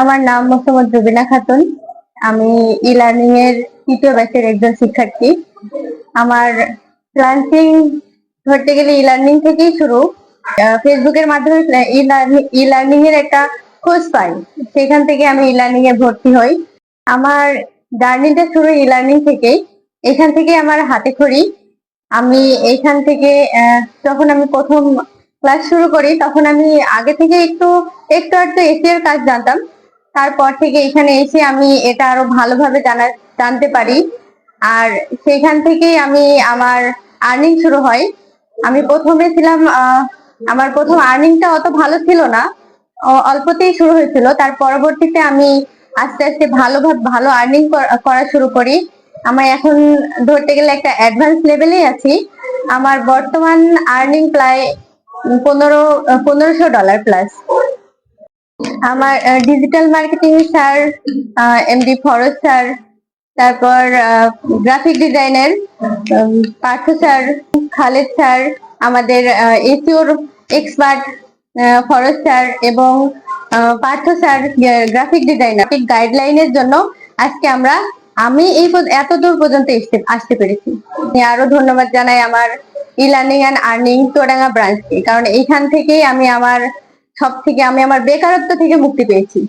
আমার নাম মোহাম্মদ রুবিনা খাতুন। আমি ই লার্নিং এর তৃতীয় ব্যাচের একজন শিক্ষার্থী। আমার ফ্রিল্যান্সিং ধরতে গেলে ই লার্নিং থেকেই শুরু। ফেসবুকের মাধ্যমে ই লার্নিং এর একটা খোঁজ পাই। সেখান থেকে আমি ই লার্নিং এ ভর্তি হই। আমার জার্নিটা শুরু ই লার্নিং থেকেই। এখান থেকে আমার হাতে খড়ি। আমি এখান থেকে যখন আমি প্রথম ক্লাস শুরু করি, তখন আমি আগে থেকে একটু একটু একটু এসিওর কাজ জানতাম। তারপর থেকে এখানে এসে আমি এটা আরও ভালোভাবে জানা জানতে পারি। আর সেখান থেকেই আমি আমার আর্নিং শুরু হয়। আমি প্রথমে ছিলাম আমার প্রথম আর্নিংটা অত ভালো ছিল না। অল্পতেই শুরু হয়েছিল। তার পরবর্তীতে আমি আস্তে আস্তে ভালোভাবে ভালো আর্নিং করা শুরু করি। আমার এখন ধরতে গেলে একটা অ্যাডভান্স লেভেলেই আছি। আমার বর্তমান আর্নিং প্রায় পনেরো, পনেরোশো ডলার প্লাস আমার digital marketing sir MD Faraz sir তারপর গ্রাফিক ডিজাইনের পার্থ স্যার খালেদ স্যার আমাদের এসিওর এক্সপার্ট ফরজ স্যার এবং পার্থ স্যার গ্রাফিক ডিজাইনার গাইডলাইনের জন্য আজকে আমরা, আমি এই এত দূর পর্যন্ত এসতে, আসতে পেরেছি। আরও ধন্যবাদ জানাই আমার ই লার্নিং অ্যান্ড আর্নিং তোরাঙ্গা ব্রাঞ্চকে কারণ এইখান থেকেই আমি আমার সব থেকে আমি আমার বেকারত্ব থেকে মুক্তি পেয়েছি।